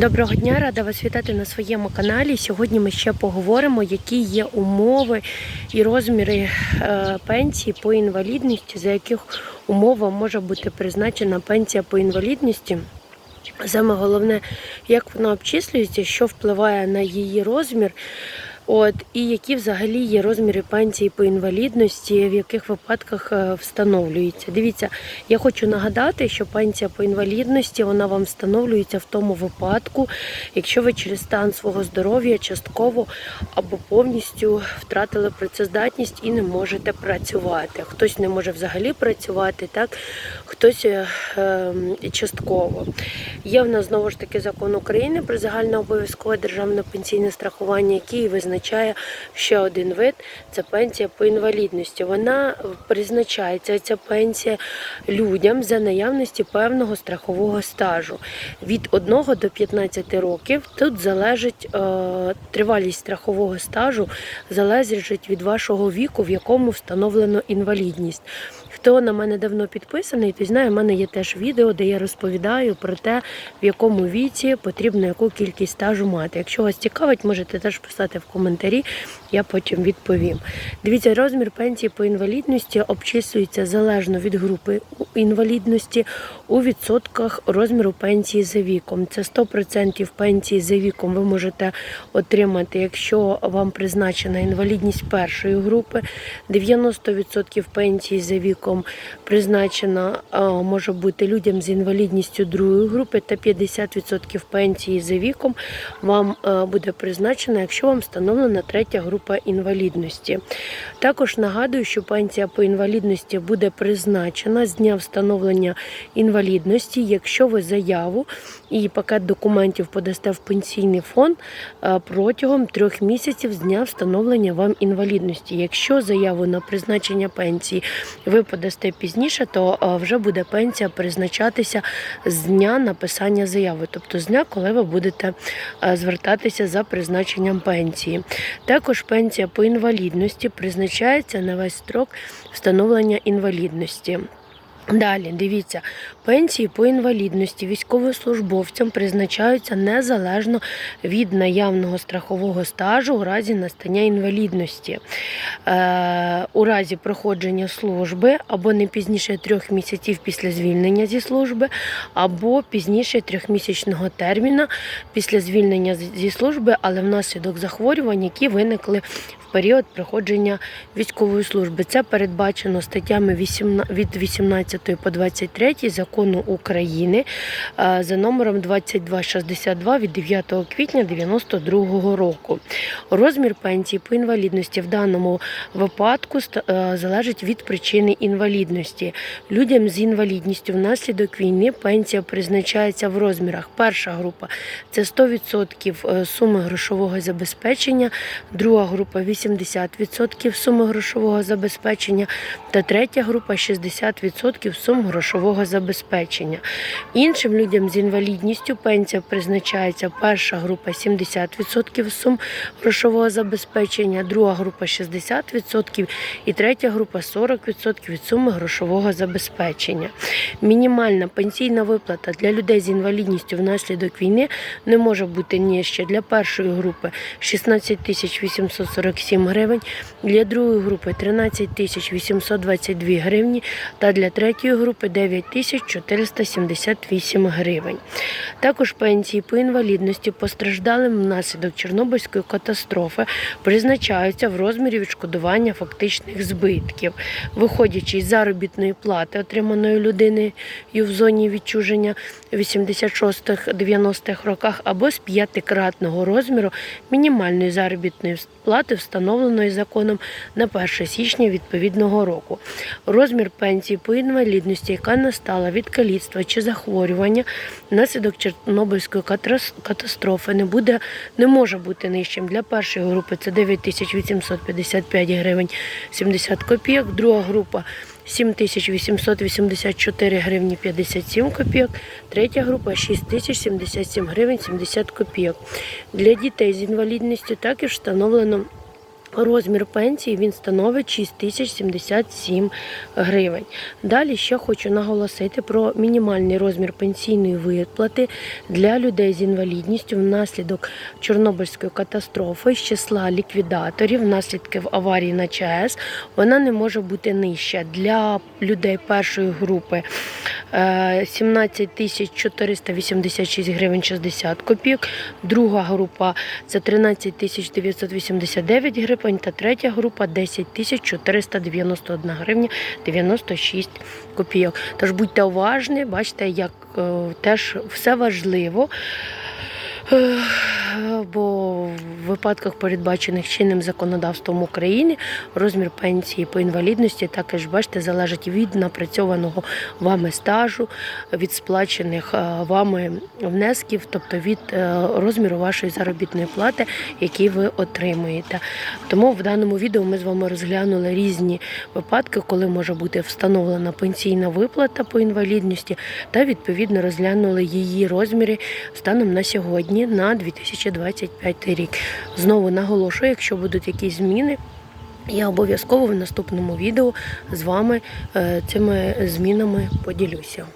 Доброго дня, рада вас вітати на своєму каналі. Сьогодні ми ще поговоримо, які є умови і розміри е, пенсії по інвалідності, за яких умов може бути призначена пенсія по інвалідності. Саме головне, як вона обчислюється, що впливає на її розмір. От і які взагалі є розміри пенсії по інвалідності, в яких випадках е, встановлюється. Дивіться, я хочу нагадати, що пенсія по інвалідності вона вам встановлюється в тому випадку, якщо ви через стан свого здоров'я частково або повністю втратили працездатність і не можете працювати. Хтось не може взагалі працювати, так хтось е, е, частково. Є в нас знову ж таки закон України про загальне обов'язкове державне пенсійне страхування, який визначає ще один вид це пенсія по інвалідності. Вона призначається ця пенсія людям за наявності певного страхового стажу від 1 до 15 років. Тут залежить е, тривалість страхового стажу, залежить від вашого віку, в якому встановлено інвалідність. Хто на мене давно підписаний, той знає, в мене є теж відео, де я розповідаю про те, в якому віці потрібно яку кількість стажу мати. Якщо вас цікавить, можете теж писати в коментарі, я потім відповім. Дивіться, розмір пенсії по інвалідності обчислюється залежно від групи інвалідності у відсотках розміру пенсії за віком. Це 100% пенсії за віком ви можете отримати, якщо вам призначена інвалідність першої групи, 90% пенсії за віком призначена може бути людям з інвалідністю другої групи, та 50% пенсії за віком вам буде призначена, якщо вам встановлена третя група інвалідності. Також нагадую, що пенсія по інвалідності буде призначена з дня встановлення інвалідності, якщо ви заяву і пакет документів подасте в пенсійний фонд протягом трьох місяців з дня встановлення вам інвалідності. Якщо заяву на призначення пенсії ви подасте пізніше, то вже буде пенсія призначатися з дня написання заяви, тобто з дня, коли ви будете звертатися за призначенням пенсії. Також пенсія по інвалідності призначається на весь строк встановлення інвалідності. Далі дивіться, пенсії по інвалідності військовослужбовцям призначаються незалежно від наявного страхового стажу у разі настання інвалідності, е, у разі проходження служби або не пізніше трьох місяців після звільнення зі служби, або пізніше трьохмісячного терміну після звільнення зі служби, але внаслідок захворювань, які виникли період проходження військової служби. Це передбачено статтями 18 від 18 по 23 закону України е, за номером 2262 від 9 квітня 92 року. Розмір пенсії по інвалідності в даному випадку е, залежить від причини інвалідності. Людям з інвалідністю внаслідок війни пенсія призначається в розмірах. Перша група це 100% е, суми грошового забезпечення, друга група 80% 80% суми грошового забезпечення та третя група 60% сум грошового забезпечення. Іншим людям з інвалідністю пенсія призначається перша група 70% сум грошового забезпечення, друга група 60% і третя група 40% від суми грошового забезпечення. Мінімальна пенсійна виплата для людей з інвалідністю внаслідок війни не може бути нижче для першої групи 16 847 7 гривень, для другої групи 13 822 гривні та для третьої групи 9 478 гривень. Також пенсії по інвалідності постраждалим внаслідок Чорнобильської катастрофи призначаються в розмірі відшкодування фактичних збитків, виходячи із заробітної плати, отриманої людиною в зоні відчуження в 86-90-х роках або з п'ятикратного розміру мінімальної заробітної плати встановленої законом на 1 січня відповідного року. Розмір пенсії по інвалідності, яка настала від каліцтва чи захворювання внаслідок Чорнобильської катастрофи, не буде, не може бути нижчим. Для першої групи це 9855 гривень 70 копійок, друга група 7884 гривні 57 копійок, третя група 6077 гривень 70 копійок. Для дітей з інвалідністю також встановлено Розмір пенсії він становить 6077 гривень. Далі ще хочу наголосити про мінімальний розмір пенсійної виплати для людей з інвалідністю внаслідок Чорнобильської катастрофи з числа ліквідаторів внаслідків аварії на ЧАЕС. Вона не може бути нижча для людей першої групи 17 тисяч 486 гривень 60 копійок. Друга група це 13 тисяч 989 гривень та третя група 10 тисяч 491 гривня 96 копійок. Тож будьте уважні, бачите, як е, теж все важливо. Бо в випадках, передбачених чинним законодавством України, розмір пенсії по інвалідності також бачите, залежить від напрацьованого вами стажу, від сплачених е, вами внесків, тобто від е, розміру вашої заробітної плати, який ви отримуєте. Тому в даному відео ми з вами розглянули різні випадки, коли може бути встановлена пенсійна виплата по інвалідності, та відповідно розглянули її розміри станом на сьогодні, на 2025 рік. Знову наголошую, якщо будуть якісь зміни. Я обов'язково в наступному відео з вами е, цими змінами поділюся.